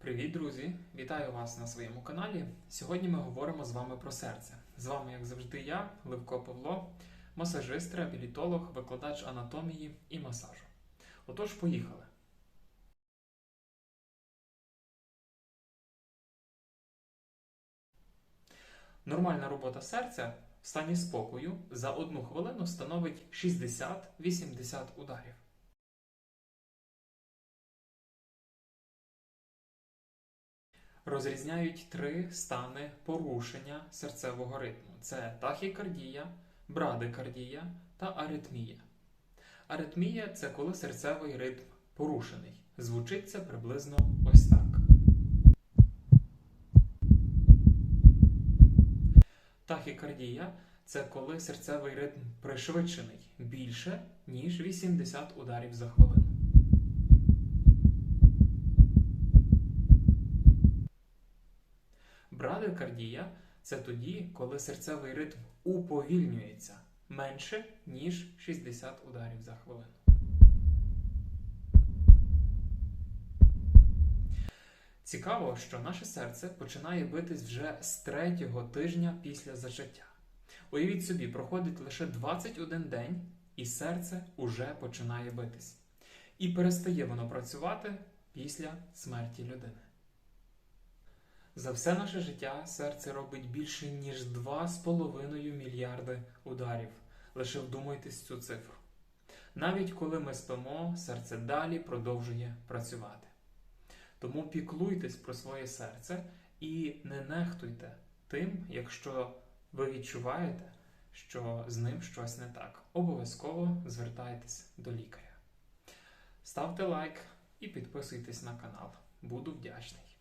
Привіт, друзі! Вітаю вас на своєму каналі. Сьогодні ми говоримо з вами про серце. З вами, як завжди, я, Левко Павло, масажист, реабілітолог, викладач анатомії і масажу. Отож, поїхали. Нормальна робота серця в стані спокою за одну хвилину становить 60-80 ударів. Розрізняють три стани порушення серцевого ритму: це тахікардія, брадикардія та аритмія. Аритмія це коли серцевий ритм порушений. Звучить це приблизно ось так. Тахікардія це коли серцевий ритм пришвидшений більше, ніж 80 ударів за хвилину. Брадикардія це тоді, коли серцевий ритм уповільнюється менше, ніж 60 ударів за хвилину. Цікаво, що наше серце починає битись вже з третього тижня після зачаття. Уявіть собі, проходить лише 21 день, і серце уже починає битись. І перестає воно працювати після смерті людини. За все наше життя серце робить більше ніж 2,5 мільярди ударів. Лише вдумайтесь цю цифру. Навіть коли ми спимо, серце далі продовжує працювати. Тому піклуйтесь про своє серце і не нехтуйте тим, якщо ви відчуваєте, що з ним щось не так. Обов'язково звертайтесь до лікаря. Ставте лайк і підписуйтесь на канал. Буду вдячний.